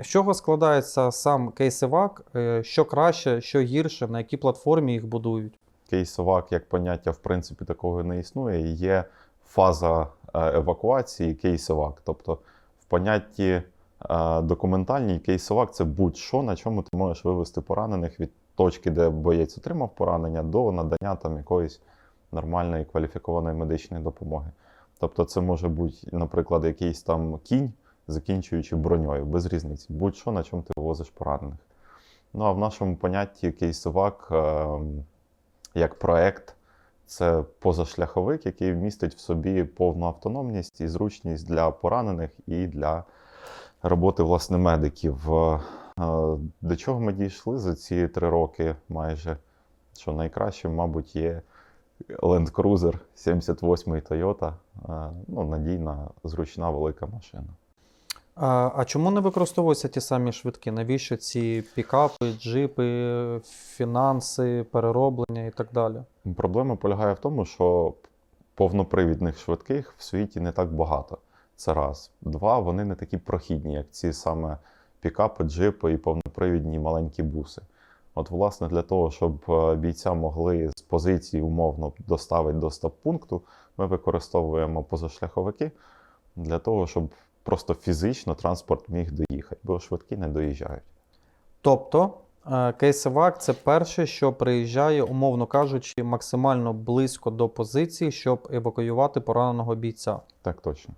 З чого складається сам кейсивак? Е, Що краще, що гірше, на якій платформі їх будують? Кейсовак як поняття, в принципі, такого не існує. Є фаза е, евакуації кейсовак. Тобто в понятті е, документальній кейсовак це будь-що, на чому ти можеш вивести поранених від точки, де боєць отримав поранення, до надання там якоїсь нормальної кваліфікованої медичної допомоги. Тобто, це може бути, наприклад, якийсь там кінь, закінчуючи броньою, без різниці. Будь-що, на чому ти вивозиш поранених. Ну а в нашому понятті кейсовак ем, як проект це позашляховик, який містить в собі повну автономність і зручність для поранених і для роботи власне медиків. Е, До чого ми дійшли за ці три роки майже? Що найкращим, мабуть, є Land Cruiser 78 Toyota. Е, Ну, надійна, зручна велика машина. А, а чому не використовуються ті самі швидкі? Навіщо ці пікапи, джипи, фінанси, перероблення і так далі? Проблема полягає в тому, що повнопривідних швидких в світі не так багато. Це раз. Два, вони не такі прохідні, як ці саме пікапи, джипи і повнопривідні маленькі буси. От, власне, для того, щоб е, бійця могли з позиції умовно доставити до стоп-пункту, ми використовуємо позашляховики для того, щоб просто фізично транспорт міг доїхати, бо швидкі не доїжджають. Тобто, кейсовак це перше, що приїжджає, умовно кажучи, максимально близько до позиції, щоб евакуювати пораненого бійця. Так точно.